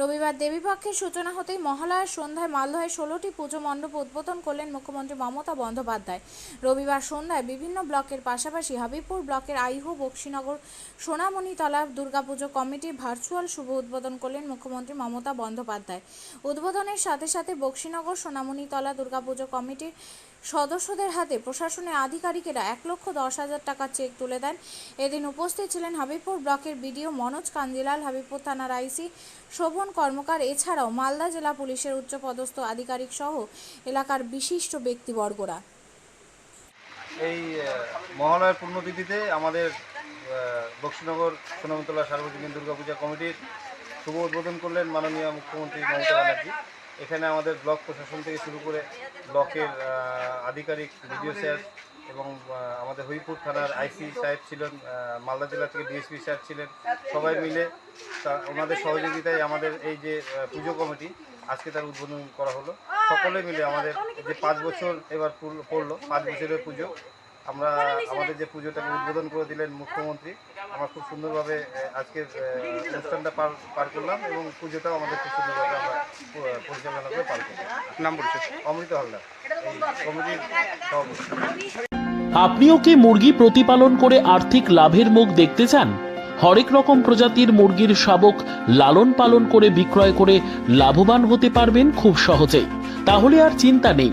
রবিবার দেবীপক্ষের সূচনা হতেই মহালয়ার সন্ধ্যায় মালদহের ষোলোটি পুজো মণ্ডপ উদ্বোধন করলেন মুখ্যমন্ত্রী মমতা বন্দ্যোপাধ্যায়। রবিবার সন্ধ্যায় বিভিন্ন ব্লকের পাশাপাশি হাবিবপুর ব্লকের আইহো, বক্সিনগর, সোনামণিতলা দুর্গাপুজো কমিটির ভার্চুয়াল শুভ উদ্বোধন করলেন মুখ্যমন্ত্রী মমতা বন্দ্যোপাধ্যায়। উদ্বোধনের সাথে সাথে বক্সিনগর, সোনামণিতলা দুর্গাপুজো কমিটির সদস্যদের হাতে প্রশাসনের আধিকারিকেরা এক লক্ষ দশ হাজার টাকার চেক তুলে দেন। এদিন উপস্থিত ছিলেন হাবিবপুর ব্লকের বিডিও মনোজ কান্দিলাল, হাবিবপুর থানার আইসি শোভন কর্মকার, এছাড়াও মালদা জেলা পুলিশের উচ্চপদস্থ আধিকারিক সহ এলাকার বিশিষ্ট ব্যক্তিবর্গরা। এই মহালয়ার পূর্ণতিথিতে আমাদের বক্সিনগর সোনামতলা সার্বজনীন দুর্গাপূজা কমিটির শুভ উদ্বোধন করলেন মাননীয় মুখ্যমন্ত্রী মমতা ব্যানার্জি। এখানে আমাদের ব্লক প্রশাসন থেকে শুরু করে ব্লকের আধিকারিক, বিডিও স্যার এবং আমাদের হরিপুর থানার আইসি সাহেব ছিলেন মালদা জেলা থেকে ডিএসপি স্যার ছিলেন, সবাই মিলে তা, ওনাদের সহযোগিতায় আমাদের এই যে পুজো কমিটি আজকে তার উদ্বোধন করা হলো। সকলে মিলে আমাদের যে পাঁচ বছর এবার পড়ল, পাঁচ বছরের পুজো আমরা আমাদের যে পুজোটাকে উদ্বোধন করে দিলেন মুখ্যমন্ত্রী আমরা খুব সুন্দরভাবে আজকের অনুষ্ঠানটা পার পার করলাম এবং পুজোটাও আমাদের খুব সুন্দরভাবে আমরা পরিচালনা করে পার করলাম। নাম পরিচয় অমৃত হালদার এই কমিটির সভাপতি। আপনিও কি মুরগি প্রতিপালন করে আর্থিক লাভের মুখ দেখতে চান? হরেক রকম প্রজাতির মুরগির শাবক লালন পালন করে বিক্রয় করে লাভবান হতে পারবেন খুব সহজেই। তাহলে আর চিন্তা নেই।